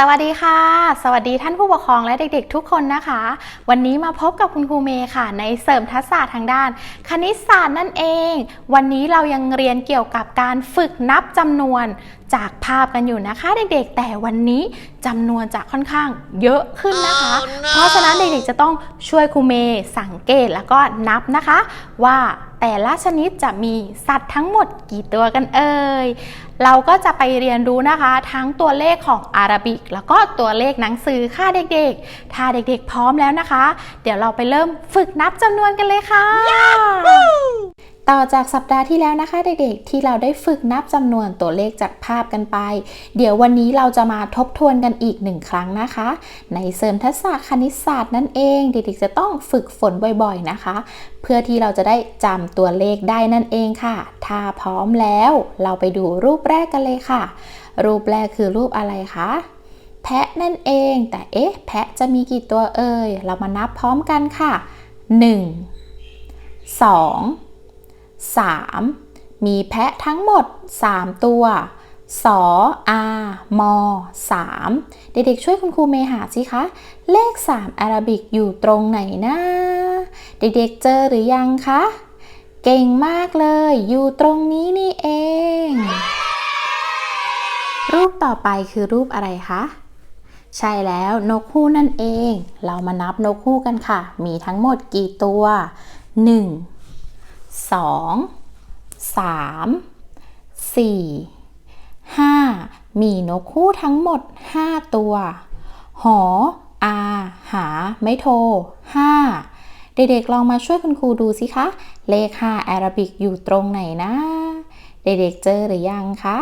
สวัสดีค่ะ สวัสดีท่านผู้ปกครองและเด็กๆ ทุกคนนะคะ วันนี้มาพบกับคุณครูเมย์ค่ะ ในเสริมทักษะทางด้าน คณิตศาสตร์นั่นเอง วันนี้เรายังเรียนเกี่ยวกับการฝึกนับจำนวนจากภาพกันอยู่นะคะ เด็กๆ แต่วันนี้จำนวนจะค่อนข้างเยอะขึ้นนะคะเพราะฉะนั้นเด็กๆจะต้องช่วยครูเมย์สังเกตแล้วก็นับนะคะว่า แต่ละชนิดจะมีสัตว์ทั้งหมดกี่ตัวกันเอ่ย เราก็จะไปเรียนรู้นะคะ ทั้งตัวเลขของอาราบิก แล้วก็ตัวเลขหนังสือค่ะเด็กๆ ถ้าเด็กๆพร้อมแล้วนะคะ เดี๋ยวเราไปเริ่มฝึกนับจำนวนกันเลยค่ะ ต่อจากสัปดาห์ที่แล้วนะคะเด็กๆ ที่เราได้ฝึกนับจำนวนตัวเลขจากภาพกันไป เดี๋ยววันนี้เราจะมาทบทวนกันอีกหนึ่งครั้งนะคะ ในเสริมทักษะคณิตศาสตร์นั่นเองเด็กๆจะต้องฝึกฝนบ่อยๆนะคะ เพื่อที่เราจะได้จำตัวเลขได้นั่นเองค่ะ ถ้าพร้อมแล้วเราไปดูรูปแรกกันเลยค่ะ รูปแรกคือรูปอะไรคะแพะนั่นเองแต่เอ๊ะแพะจะมีกี่ตัวเอ่ยเรามานับพร้อมกันค่ะ 1 2 3 มีแพะทั้งหมด 3 ตัว สออามอ3 เด็กๆช่วยคุณครูเมหาสิคะ เลข 3 อาราบิกอยู่ตรงไหนนะ เด็กๆเจอหรือยังคะ เก่งมากเลย อยู่ตรงนี้นี่เอง รูปต่อไปคือรูปอะไรคะใช่แล้วนกฮูกนั่นเอง เรามานับนกฮูกกันค่ะ มีทั้งหมดกี่ตัว 1 2 3 4 5มีนกคู่ทั้งหมด5ตัว หอ อา หา ไม่โทร5เด็กๆ ลองมาช่วยคุณครูดูสิคะ เลข5แอรบิกอยู่ตรงไหนนะ เด็กๆ เจอหรือยังคะ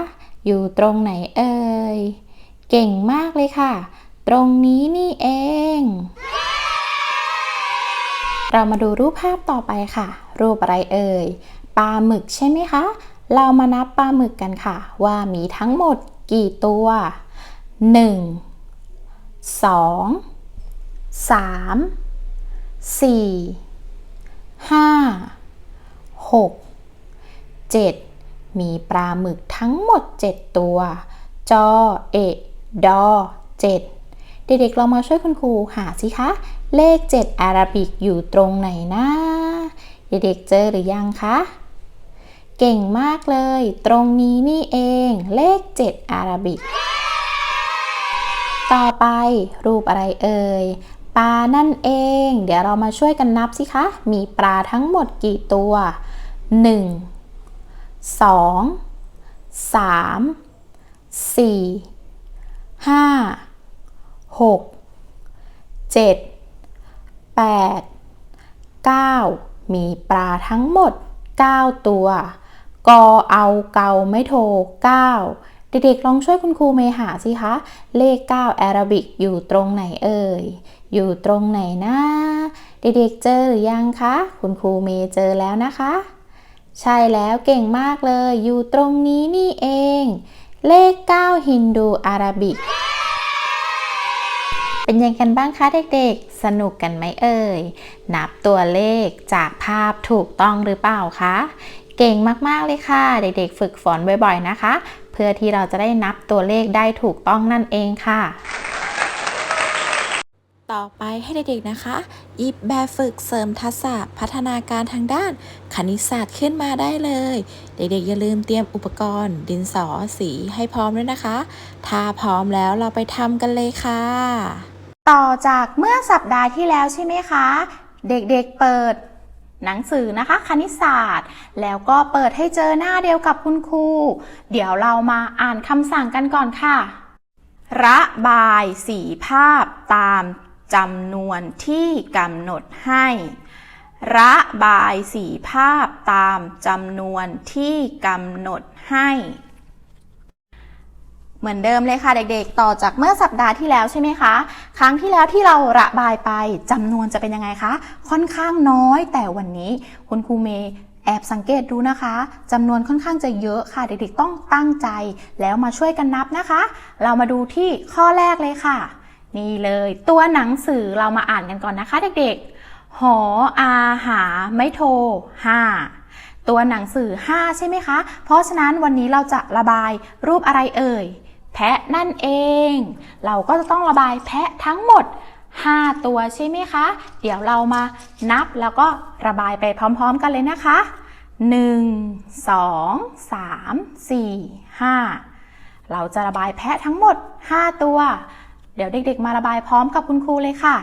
อยู่ตรงไหนเอ่ย เก่งมากเลยค่ะ ตรงนี้นี่เอง เรามาดูรูปภาพต่อไปค่ะ รูปอะไรเอ่ยปลาหมึกใช่ไหมคะ เรามานับปลาหมึกกันค่ะ ว่ามีทั้งหมดกี่ตัว 1 2 3 4 5 6 7 มีปลาหมึกทั้งหมด 7 ตัว จอ เอะดอ 7 เด็กๆลองมาช่วยคุณครูหาสิคะ เลข 7อาราบิกอยู่ตรงไหนนะ เด็กๆเจอหรือยังคะ เก่งมากเลย ตรงนี้นี่เองเลข 7 อาราบิก ต่อไปรูปอะไรเอ่ยปลานั่นเอง เดี๋ยวเรามาช่วยกันนับสิคะ มีปลาทั้งหมดกี่ตัว 1 2 3 4 5 6 7 8 9 มีปลาทั้งหมด 9 ตัว กอเอาเกาไม่โทร9เด็กๆลองช่วยคุณครูเมหาสิคะ เลข 9 แอรบิกอยู่ตรงไหนเอ่ย อยู่ตรงไหนนะเด็กๆเจอหรือยังคะ คุณครูเมเจอแล้วนะคะ ใช่แล้วเก่งมากเลย อยู่ตรงนี้นี่เอง เลข 9 ฮินดูอาราบิก เป็นยังกันบ้างคะเด็กๆ สนุกกันไหมเอ่ย นับตัวเลขจากภาพถูกต้องหรือเปล่าคะ เก่งมากๆเลยค่ะ เด็กๆ ฝึกฝนบ่อยๆนะคะ เพื่อที่เราจะได้นับตัวเลขได้ถูกต้องนั่นเองค่ะ ต่อไปให้เด็กๆนะคะหยิบแบบฝึกเสริมทักษะพัฒนาการทางด้าน คณิตศาสตร์ขึ้นมาได้เลย เด็กๆอย่าลืมเตรียมอุปกรณ์ ดินสอสีให้พร้อมด้วยนะคะ ถ้าพร้อมแล้วเราไปทำกันเลยค่ะ ต่อจากเมื่อสัปดาห์ที่แล้วใช่ไหมคะ เด็กๆเปิดหนังสือนะคะคณิตศาสตร์ แล้วก็เปิดให้เจอหน้าเดียวกับคุณครู เดี๋ยวเรามาอ่านคำสั่งกันก่อนค่ะ ระบายสีภาพตามจำนวนที่กำหนดให้ ระบายสีภาพตามจำนวนที่กำหนดให้ เหมือนเดิมเลยค่ะเด็กๆ ต่อจากเมื่อสัปดาห์ที่แล้วใช่ไหมคะ ครั้งที่แล้วที่เราระบายไปจำนวนจะเป็นยังไงคะ ค่อนข้างน้อย แต่วันนี้คุณครูเมย์แอบสังเกตดูนะคะจำนวนค่อนข้างจะเยอะค่ะ เด็กๆต้องตั้งใจ แล้วมาช่วยกันนับนะคะ เรามาดูที่ข้อแรกเลยค่ะ นี่เลยตัวหนังสือเรามาอ่านกันก่อนนะคะ เด็กๆ หออาหาไม่โทห้าตัวหนังสือ 5 ใช่ไหมคะ เพราะฉะนั้นวันนี้เราจะระบายรูปอะไรเอ่ย แพะนั่นเอง เราก็จะต้องระบายแพะทั้งหมด 5 ตัวใช่ไหมคะ เดี๋ยวเรามานับแล้วก็ระบายไปพร้อมๆกันเลยนะคะ 1 2 3 4 5 เราจะระบายแพะทั้งหมด 5 ตัว เดี๋ยวเด็กๆ มาระบายพร้อมกับคุณครูเลยค่ะ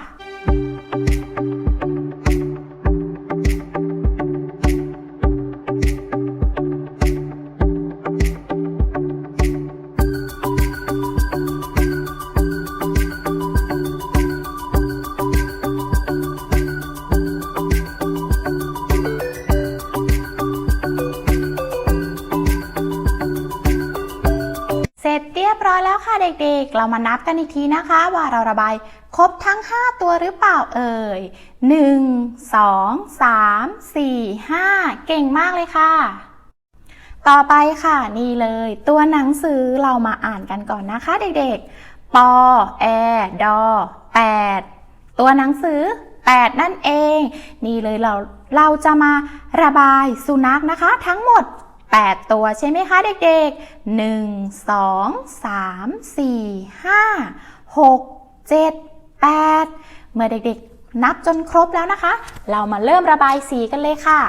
เรามานับกันอีกทีนะคะ ว่าเราระบายครบทั้ง 5 ตัวหรือเปล่าเอ่ย 1 2 3 4 5 เก่งมากเลยค่ะ ต่อไปค่ะนี่เลย ตัวหนังสือเรามาอ่านกันก่อนนะคะเด็กๆ ปอแอดอ8ตัวหนังสือ 8 นั่นเอง นี่เลยเราเราจะมาระบายสุนัขนะคะ ทั้งหมด 8 ตัวใช่ไหมคะเด็กๆ 1 2 3 4 5 6 7 8 เมื่อเด็กๆ นับจนครบแล้วนะคะ เรามาเริ่มระบายสีกันเลยค่ะ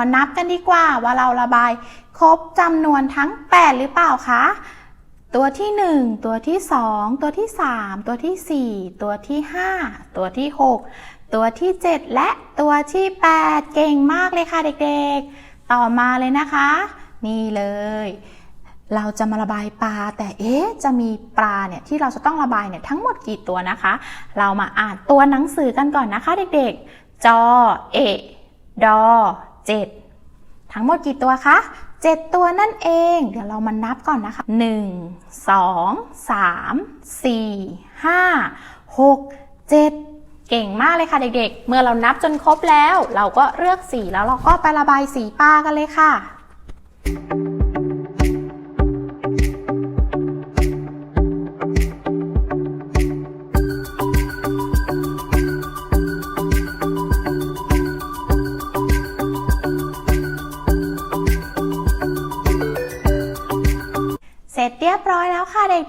มานับกันดีกว่าว่าเราระบายครบจำนวนทั้ง 8 หรือเปล่าคะ ตัวที่ 1 ตัวที่ 2 ตัวที่ 3 ตัวที่ 4 ตัวที่ 5 ตัวที่ 6 ตัวที่ 7 และตัวที่ 8 เก่งมากเลยค่ะเด็กๆ ต่อมาเลยนะคะ นี่เลยเราจะมาระบายปลา แต่เอ๊ะจะมีปลาเนี่ยที่เราจะต้องระบายเนี่ยทั้งหมดกี่ตัวนะคะ เรามาอ่านตัวหนังสือกันก่อนนะคะเด็กๆ จอ เอดอ เจ็ดทั้งหมดกี่ตัวคะเจ็ดตัวนั่นเอง เดี๋ยวเรามานับก่อนนะคะหนึ่งสองสามสี่ห้าหกเจ็ดเก่งมากเลยค่ะเด็กๆ เมื่อเรานับจนครบแล้ว เราก็เลือกสีแล้วเราก็ไประบายสีป้ากันเลยค่ะ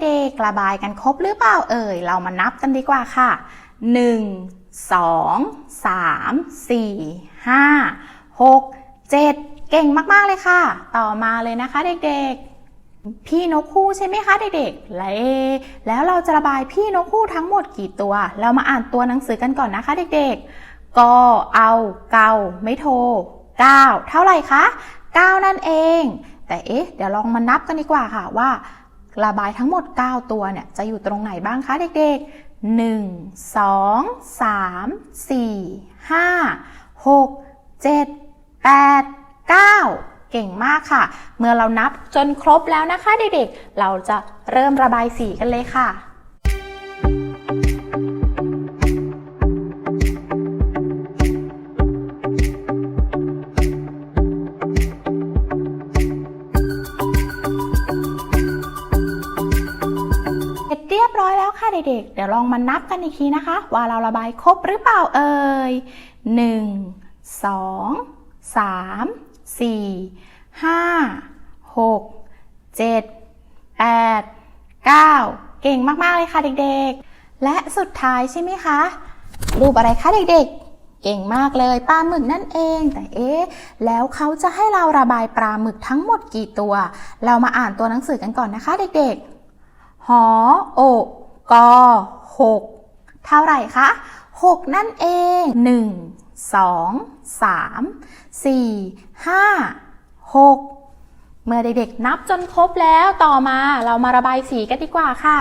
เด็กๆ ระบายกันครบหรือเปล่าเอ่ย เรามานับกันดีกว่าค่ะ 1 2 3 4 5 6 7 เก่งมากๆเลยค่ะ ต่อมาเลยนะคะเด็กๆ พี่นกคู่ใช่ไหมคะเด็กๆและเอะแล้วเราจะระบายพี่นกคู่ทั้งหมดกี่ตัว เรามาอ่านตัวหนังสือกันก่อนนะคะเด็กๆ กอเอาเกาไม่โท9 เท่าไหร่คะ 9 นั่นเอง แต่เอ๊ะ เดี๋ยวลองมานับกันดีกว่าค่ะว่า ระบายทั้งหมด 9 ตัวเนี่ยจะอยู่ตรงไหนบ้างคะเด็กๆ 1 2 3 4 5 6 7 8 9 เก่งมากค่ะ เมื่อเรานับจนครบแล้วนะคะเด็กๆ เราจะเริ่มระบายสีกันเลยค่ะ เด็กๆเดี๋ยวลองมานับกันอีกทีนะคะ ว่าเราระบายครบหรือเปล่าเอ่ยหนึ่งสองสามสี่ห้าหกเจ็ดแปดเก้าเก่งมากๆเลยค่ะเด็กๆ และสุดท้ายใช่ไหมคะ รูปอะไรคะเด็กๆ เก่งมากเลยปลาหมึกนั่นเอง แต่เอ๊ะแล้วเขาจะให้เราระบายปลาหมึกทั้งหมดกี่ตัว เรามาอ่านตัวหนังสือกันก่อนนะคะเด็กๆหอโอ กกอหกเท่าไหร่คะหกนั่นเองหนึ่งสองสามสี่ห้าหกเมื่อเด็กๆนับจนครบแล้วต่อมาเรามาระบายสีกันดีกว่าค่ะ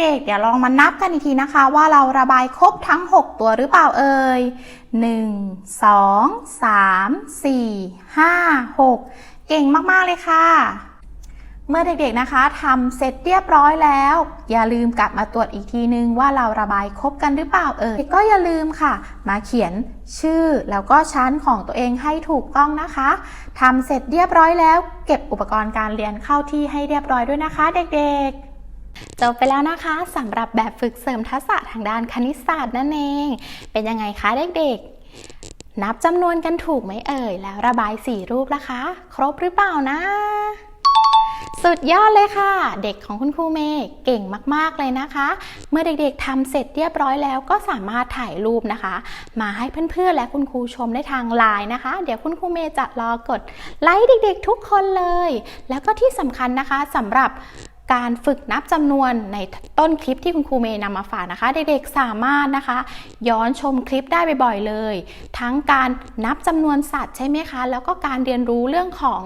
เด็กๆ เดี๋ยวลองมานับกันอีกทีนะคะ ว่าเราระบายครบทั้ง 6 ตัวหรือเปล่าเอ่ย 1 2 3 4 5 6 เก่งมากๆเลยค่ะ เมื่อเด็กๆนะคะทำเสร็จเรียบร้อยแล้ว อย่าลืมกลับมาตรวจอีกทีนึงว่าเราระบายครบกันหรือเปล่าเอ่ย ก็อย่าลืมค่ะ มาเขียนชื่อแล้วก็ชั้นของตัวเองให้ถูกต้องนะคะทำเสร็จเรียบร้อยแล้ว เก็บอุปกรณ์การเรียนเข้าที่ให้เรียบร้อยด้วยนะคะ เด็กๆ จบไปแล้วนะคะสำหรับแบบฝึกเสริมทักษะทางด้านคณิตศาสตร์นั่นเอง เป็นยังไงคะเด็กๆ นับจำนวนกันถูกไหมเอ่ย แล้วระบายสี่รูปนะคะ ครบหรือเปล่านะ สุดยอดเลยค่ะ เด็กของคุณครูเมย์เก่งมากๆเลยนะคะ เมื่อเด็กๆทำเสร็จเรียบร้อยแล้วก็สามารถถ่ายรูปนะคะ มาให้เพื่อนๆและคุณครูชมได้ทางไลน์นะคะ เดี๋ยวคุณครูเมย์จะรอกดไลค์เด็ก ๆ ทุกคนเลย แล้วก็ที่สำคัญนะคะสำหรับ การฝึกนับจำนวนในต้นคลิปที่คุณครูเมย์นำมาฝากนะคะ เด็กๆสามารถนะคะ ย้อนชมคลิปได้บ่อยๆเลย ทั้งการนับจำนวนสัตว์ใช่ไหมคะ แล้วก็การเรียนรู้เรื่องของ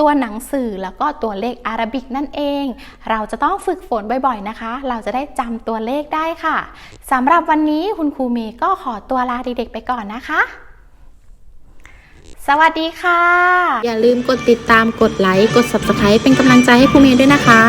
ตัวหนังสือแล้วก็ตัวเลขอารบิกนั่นเอง เราจะต้องฝึกฝนบ่อยๆนะคะ เราจะได้จำตัวเลขได้ค่ะสำหรับวันนี้คุณครูเมย์ก็ขอตัวลาเด็กๆไปก่อนนะคะ สวัสดีค่ะ อย่าลืมกดติดตามกดไลค์ กด Subscribe เป็นกำลังใจให้ครูเมย์ด้วยนะคะ